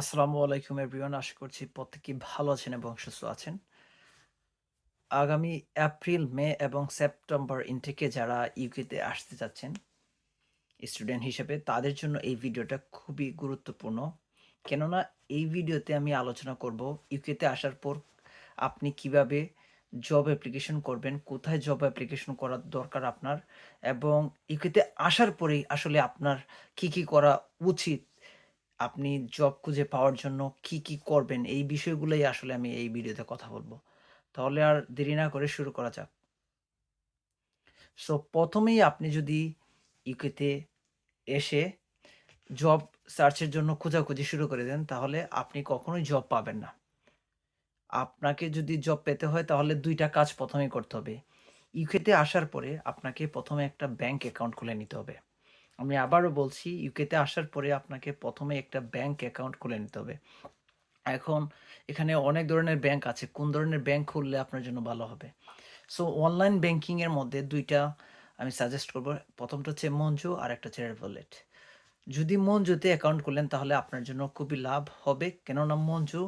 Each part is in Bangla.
আসসালামু আলাইকুম এভরিওয়ান আশা করছি প্রত্যেকেই ভালো আছেন এবং সুস্থ আছেন। আগামী এপ্রিল, মে এবং সেপ্টেম্বর ইনটেকে যারা ইউকেতে আসতে যাচ্ছেন স্টুডেন্ট হিসেবে, তাদের জন্য এই ভিডিওটা খুবই গুরুত্বপূর্ণ। কেননা এই ভিডিওতে আমি আলোচনা করব ইউকেতে আসার পর আপনি কীভাবে জব অ্যাপ্লিকেশন করবেন, কোথায় জব অ্যাপ্লিকেশন করার দরকার আপনার, এবং ইউকেতে আসার পরেই আসলে আপনার কি কি করা উচিত আপনি জব খুঁজে পাওয়ার জন্য কি, কি করবেন? এই বিষয়গুলোই আসলে আমি এই ভিডিওতে কথা বলব। তাহলে আর দেরি না করে শুরু করা যাক। সো প্রথমেই আপনি যদি ইউকেতে এসে জব সার্চের জন্য খোঁজাখুঁজি শুরু করে দেন, তাহলে আপনি কখনোই জব পাবেন না। আপনাকে যদি জব পেতে হয় তাহলে ২ টা কাজ প্রথমেই করতে হবে। ইউকেতে আসার পরে আপনাকে প্রথমে একটা ব্যাংক অ্যাকাউন্ট খুলে নিতে হবে। আমি আবারও বলছি ইউকেতে আসার পরে আপনাকে প্রথমে একটা ব্যাংক অ্যাকাউন্ট খুলে নিতে হবে। এখন এখানে অনেক ধরনের ব্যাংক আছে। কোন ধরনের ব্যাংক খুললে আপনার জন্য ভালো হবে? সো অনলাইন ব্যাংকিংয়ের মধ্যে দুইটা আমি সাজেস্ট করব। প্রথমটা হচ্ছে মঞ্জু আর একটা হচ্ছে রেভোলেট। যদি মঞ্জুতে অ্যাকাউন্ট খুলেন, তাহলে আপনার জন্য খুবই লাভ হবে। কেননা মঞ্জু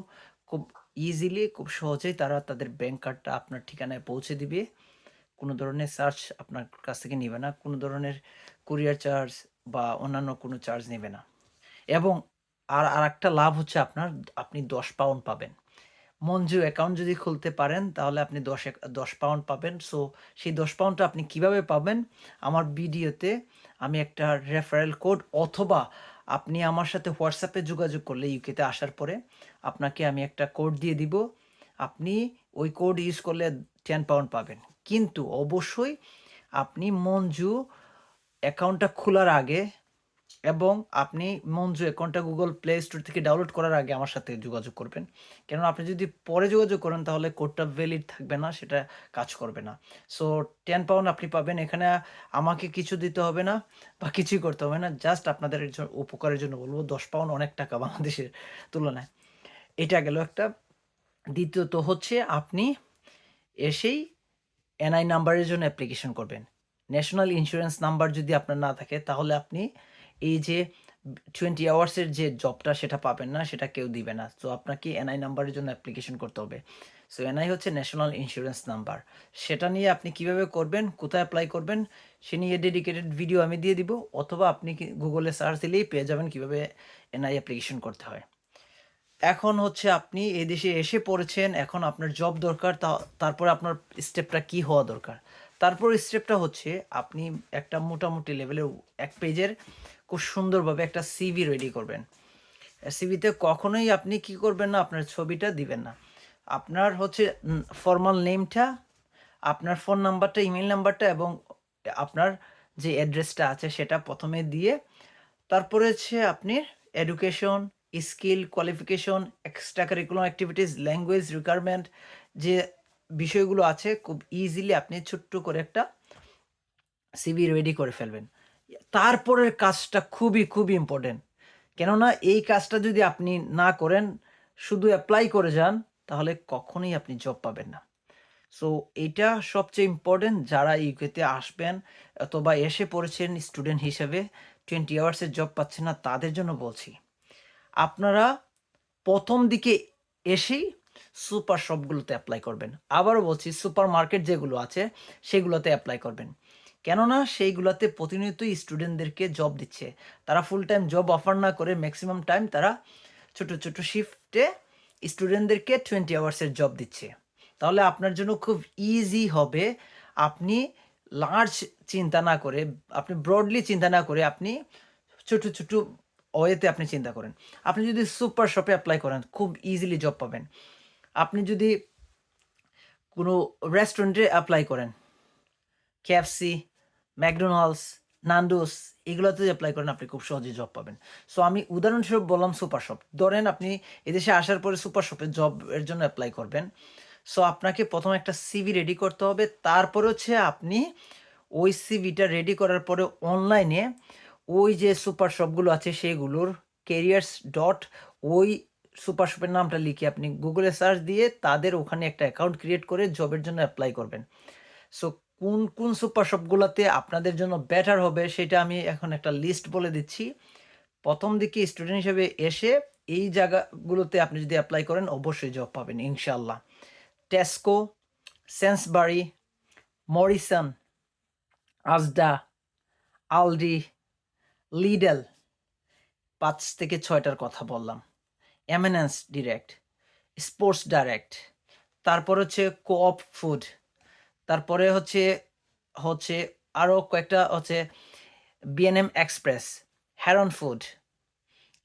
খুব ইজিলি খুব সহজেই তারা তাদের ব্যাংক কার্ডটা আপনার ঠিকানায় পৌঁছে দিবে। কোনো ধরনের সার্চ আপনার কাছ থেকে নিবে না। কোনো ধরনের কুরিয়ার চার্জ বা অন্যান্য কোনো চার্জ নেবে না। এবং আর আরেকটা লাভ হচ্ছে আপনার, আপনি ১০ পাউন্ড পাবেন। মঞ্জু অ্যাকাউন্ট যদি খুলতে পারেন, তাহলে আপনি ১০ এক ১০ পাউন্ড পাবেন। সো সেই ১০ পাউন্ডটা আপনি কীভাবে পাবেন? আমার ভিডিওতে আমি একটা রেফারেল কোড অথবা আপনি আমার সাথে হোয়াটসঅ্যাপে যোগাযোগ করলে ইউকেতে আসার পরে আপনাকে আমি একটা কোড দিয়ে দিব। আপনি ওই কোড ইউজ করলে টেন পাউন্ড পাবেন। কিন্তু অবশ্যই আপনি মঞ্জু অ্যাকাউন্টটা খোলার আগে এবং আপনি মঞ্জু অ্যাকাউন্টটা গুগল প্লে স্টোর থেকে ডাউনলোড করার আগে আমার সাথে যোগাযোগ করবেন। কেননা আপনি যদি পরে যোগাযোগ করেন তাহলে কোডটা ভ্যালিড থাকবে না, সেটা কাজ করবে না। সো টেন পাউন্ড আপনি পাবেন। এখানে আমাকে কিছু দিতে হবে না বা কিছুই করতে হবে না। জাস্ট আপনাদের উপকারের জন্য বলব দশ পাউন্ড অনেক টাকা বাংলাদেশের তুলনায়। এটা গেল একটা। দ্বিতীয়ত হচ্ছে আপনি এসেই এনআই নাম্বারের জন্য অ্যাপ্লিকেশন করবেন। ন্যাশনাল ইন্স্যুরেন্স নাম্বার যদি আপনার না থাকে তাহলে আপনি এই যে টোয়েন্টি আওয়ার্সের যে জবটা সেটা পাবেন না, সেটা কেউ দিবে না। তো আপনাকে এনআই নাম্বারের জন্য অ্যাপ্লিকেশন করতে হবে। So N I national insurance number. সেটা নিয়ে আপনি কীভাবে করবেন, কোথায় অ্যাপ্লাই করবেন সে নিয়ে ডেডিকেটেড ভিডিও আমি দিয়ে দিব অথবা আপনি এ সার্চ দিলেই পেয়ে যাবেন কীভাবে এনআই অ্যাপ্লিকেশন করতে হয়। এখন হচ্ছে আপনি এই দেশে এসে পড়েছেন, এখন আপনার জব দরকার তারপরে আপনার স্টেপটা কি হওয়া দরকার? তারপর স্টেপটা হচ্ছে আপনি একটা মোটামুটি লেভেলের এক পেজের খুব সুন্দরভাবে একটা সিভি রেডি করবেন। সিভিতে কখনোই আপনি কি করবেন না, আপনার ছবিটা দিবেন না। আপনার হচ্ছে ফর্মাল নেমটা, আপনার ফোন নাম্বারটা, ইমেল নাম্বারটা এবং আপনার যে অ্যাড্রেসটা আছে সেটা প্রথমে দিয়ে তারপরে হচ্ছে আপনি education, skill, qualification, extra curriculum activities, language requirement যে বিষয়গুলো আছে খুব ইজিলি আপনি ছোট্ট করে একটা সিভি রেডি করে ফেলবেন। তারপরের কাজটা খুবই, খুবই ইম্পর্টেন্ট কেননা এই কাজটা যদি আপনি না করেন, শুধু অ্যাপ্লাই করে যান তাহলে কখনোই আপনি জব পাবেন না। সো এটা সবচেয়ে ইম্পর্টেন্ট যারা ইউকেতে আসবেন অথবা এসে পড়েছেন স্টুডেন্ট হিসেবে টোয়েন্টি আওয়ার্সের জব পাচ্ছেন না তাদের জন্য বলছি। আপনারা প্রথম দিকে এসেই সুপার শপগুলোতে অ্যাপ্লাই করবেন। আবারও বলছি সুপার মার্কেট যেগুলো আছে সেগুলোতে অ্যাপ্লাই করবেন। কেননা সেইগুলোতে প্রতিনিয়তই স্টুডেন্টদেরকে জব দিচ্ছে। তারা ফুল টাইম জব অফার না করে ম্যাক্সিমাম টাইম তারা ছোট, ছোট শিফটে স্টুডেন্টদেরকে টোয়েন্টি আওয়ার্সের জব দিচ্ছে। তাহলে আপনার জন্য খুব ইজি হবে। আপনি লার্জ চিন্তা না করে, আপনি ব্রডলি চিন্তা না করে আপনি ছোট, ছোট ওয়েতে আপনি চিন্তা করেন। আপনি যদি সুপার শপে অ্যাপ্লাই করেন খুব ইজিলি জব পাবেন। আপনি যদি কোনো রেস্টুরেন্টে অ্যাপ্লাই করেন, KFC, ম্যাকডোনাল্ডস, নান্ডোস এগুলোতে অ্যাপ্লাই করেন আপনি খুব সহজেই জব পাবেন। সো আমি উদাহরণস্বরূপ বললাম সুপার শপ। ধরেন আপনি এদেশে আসার পরে সুপার শপে জবের জন্য অ্যাপ্লাই করবেন। সো আপনাকে ১ম একটা সিভি রেডি করতে হবে। তারপরে হচ্ছে আপনি ওই সিভিটা রেডি করার পরে অনলাইনে ওই যে সুপার শপগুলো আছে সেগুলোর ক্যারিয়ার্স ডট ওই সুপার শপের নামটা লিখে আপনি গুগলে সার্চ দিয়ে তাদের ওখানে একটা অ্যাকাউন্ট ক্রিয়েট করে জবের জন্য অ্যাপ্লাই করবেন। সো কোন, কোন সুপার শপগুলোতে আপনাদের জন্য বেটার হবে সেটা আমি এখন একটা লিস্ট বলে দিচ্ছি। প্রথম দিকে স্টুডেন্ট হিসেবে এসে এই জায়গাগুলোতে আপনি যদি অ্যাপ্লাই করেন অবশ্যই জব পাবেন ইনশাল্লাহ টেস্কো সেন্সবারি মরিসন আজডা আলডি লিডেল পাঁচ থেকে ছয়টার কথা বললাম এমিনেন্স ডিরেক্ট স্পোর্টস ডাইরেক্ট তারপর হচ্ছে কোঅপ ফুড তারপরে হচ্ছে হচ্ছে আরও কয়েকটা হচ্ছে বিএনএম এক্সপ্রেস হ্যারন ফুড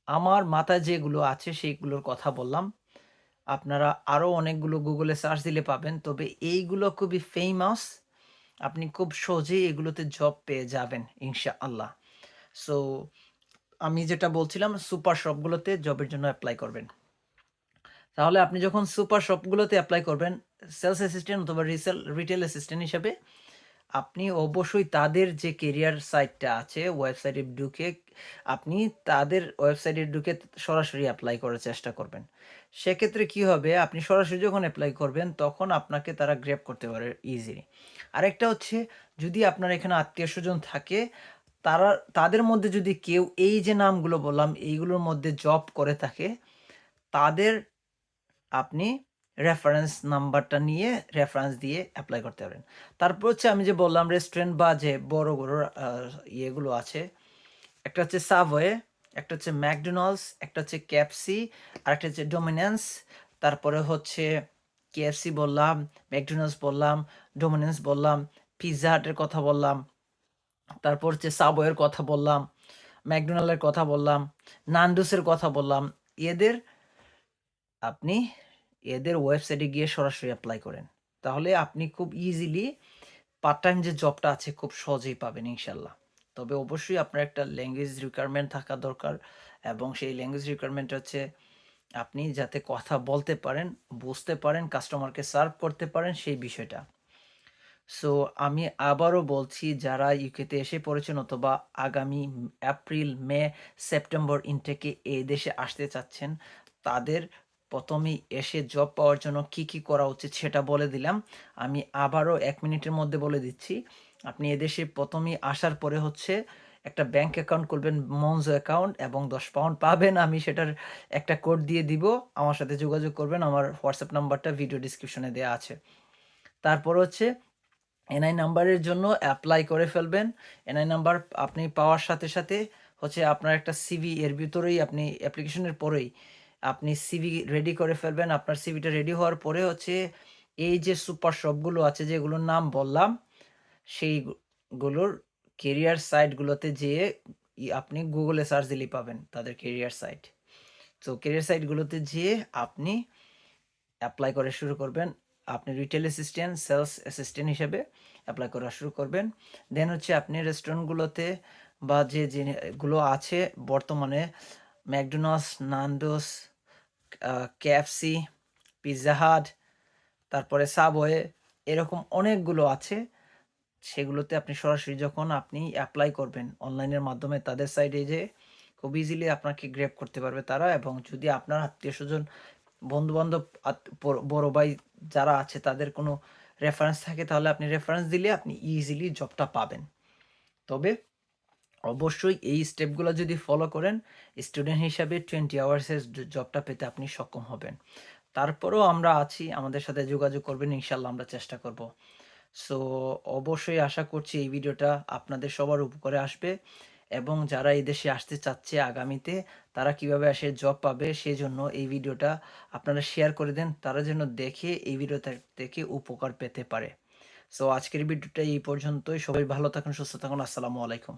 আমার মাথায় যেগুলো আছে সেইগুলোর কথা বললাম। আপনারা আরও অনেকগুলো গুগলে সার্চ দিলে পাবেন, তবে এইগুলো খুবই ফেমাস আপনি খুব সহজেই এগুলোতে জব পেয়ে যাবেন ইনশা আল্লাহ সো আমি যেটা বলছিলাম সুপার শপগুলোতে জবের জন্য অ্যাপ্লাই করবেন। তাহলে আপনি যখন সুপার শপগুলোতে অ্যাপ্লাই করবেন সেলস অ্যাসিস্ট্যান্ট অথবা রিসেল রিটেল অ্যাসিস্ট্যান্ট হিসাবে, আপনি অবশ্যই তাদের যে কেরিয়ার সাইটটা আছে ওয়েবসাইটে ঢুকে আপনি তাদের ওয়েবসাইটে ঢুকে সরাসরি অ্যাপ্লাই করার চেষ্টা করবেন। সেক্ষেত্রে কি হবে, আপনি সরাসরি যখন অ্যাপ্লাই করবেন, তখন আপনাকে তারা গ্রেপ করতে পারে ইজিলি আরেকটা হচ্ছে, যদি আপনার এখানে আত্মীয় স্বজন থাকে তারা, তাদের মধ্যে যদি কেউ এই যে নামগুলো বললাম, এইগুলোর মধ্যে জব করে থাকে, তাদের আপনি রেফারেন্স নাম্বারটা নিয়ে রেফারেন্স দিয়ে অ্যাপ্লাই করতে পারেন। তারপর হচ্ছে আমি যে বললাম রেস্টুরেন্ট বা যে বড় বড় ইয়েগুলো আছে, একটা হচ্ছে সাবওয়ে একটা হচ্ছে ম্যাকডোনাল্ডস একটা হচ্ছে ক্যাপসি আর একটা হচ্ছে ডোমিনেন্স তারপরে হচ্ছে কেএফসি বললাম ম্যাকডোনাল্ডস বললাম ডোমিনেন্স বললাম পিৎজা হাটের কথা বললাম তারপর হচ্ছে সাবওয়ের কথা বললাম ম্যাকডোনাল্ডের কথা বললাম নান্ডুসের কথা বললাম, এদের আপনি এদের ওয়েবসাইটে গিয়ে সরাসরি অ্যাপ্লাই করেন। তাহলে আপনি খুব ইজিলি পার্ট টাইম যে জবটা আছে খুব সহজেই পাবেন ইনশাল্লাহ তবে অবশ্যই আপনার একটা ল্যাঙ্গুয়েজ রিকোয়ারমেন্ট থাকা দরকার এবং সেই ল্যাঙ্গুয়েজ রিকোয়ারমেন্ট হচ্ছে আপনি যাতে কথা বলতে পারেন, বুঝতে পারেন কাস্টমারকে সার্ভ করতে পারেন সেই বিষয়টা। সো আমি আবারও বলছি, যারা ইউকেতে এসে পড়েছেন অথবা আগামী এপ্রিল, মে, সেপ্টেম্বর ইনটেকে এই দেশে আসতে চাচ্ছেন, তাদের প্রথমেই এসে জব পাওয়ার জন্য কি কি করা উচিত সেটা বলে দিলাম। আমি আবারও এক মিনিটের মধ্যে বলে দিচ্ছি, আপনি এদেশে প্রথমেই আসার পরে হচ্ছে একটা ব্যাংক অ্যাকাউন্ট করবেন মঞ্জো অ্যাকাউন্ট, এবং দশ পাউন্ড পাবেন। আমি সেটার একটা কোড দিয়ে দিব, আমার সাথে যোগাযোগ করবেন, আমার হোয়াটসঅ্যাপ নাম্বারটা ভিডিও ডিসক্রিপশনে দেওয়া আছে। তারপর হচ্ছে এনআই নাম্বারের জন্য অ্যাপ্লাই করে ফেলবেন। এনআই নাম্বার আপনি পাওয়ার সাথে সাথে হচ্ছে আপনার একটা সিভি এর ভিতরেই আপনি অ্যাপ্লিকেশনের পরেই আপনি সিভি রেডি করে ফেলবেন। আপনার সিভিটা রেডি হওয়ার পরে হচ্ছে এই যে সুপার শপগুলো আছে যেগুলোর নাম বললাম, সেইগুলোর কেরিয়ার সাইটগুলোতে যেয়ে আপনি গুগলে সার্চ দিলেই পাবেন তাদের কেরিয়ার সাইট তো কেরিয়ার সাইটগুলোতে যেয়ে আপনি অ্যাপ্লাই করে শুরু করবেন। আপনি রিটেল অ্যাসিস্ট্যান্ট সেলস অ্যাসিস্ট্যান্ট হিসেবে অ্যাপ্লাই করা শুরু করবেন। দেন হচ্ছে আপনি রেস্টুরেন্টগুলোতে বা যে যেগুলো আছে বর্তমানে, ম্যাকডোনাল্ডস নান্ডোস কেএফসি পিৎজা হাট, তারপরে সাবওয়ে এরকম অনেকগুলো আছে। সেগুলোতে আপনি সরাসরি যখন আপনি অ্যাপ্লাই করবেন অনলাইনের মাধ্যমে, তাদের সাইডে যে খুব ইজিলি আপনাকে গ্রেপ করতে পারবে তারা এবং যদি আপনার আত্মীয় স্বজন বন্ধু বান্ধব বড় ভাই যারা আছে, তাদের কোনো রেফারেন্স থাকে, তাহলে আপনি রেফারেন্স দিলে আপনি ইজিলি জবটা পাবেন। তবে অবশ্যই এই স্টেপগুলো যদি ফলো করেন স্টুডেন্ট হিসাবে টোয়েন্টি আওয়ার্সের জবটা পেতে আপনি সক্ষম হবেন। তারপরেও আমরা আছি, আমাদের সাথে যোগাযোগ করবেন ইনশাল্লাহ আমরা চেষ্টা করব। সো অবশ্যই আশা করছি এই ভিডিওটা আপনাদের সবার উপকারে আসবে। এবং যারা এই দেশে আসতে চাচ্ছে আগামীতে, তারা কীভাবে আসে জব পাবে সেই জন্য এই ভিডিওটা আপনারা শেয়ার করে দেন। তারা যেন দেখে এই ভিডিওটা থেকে উপকার পেতে পারে। সো আজকের ভিডিওটা এই পর্যন্তই। সবাই ভালো থাকুন, সুস্থ থাকুন। আসসালামু আলাইকুম।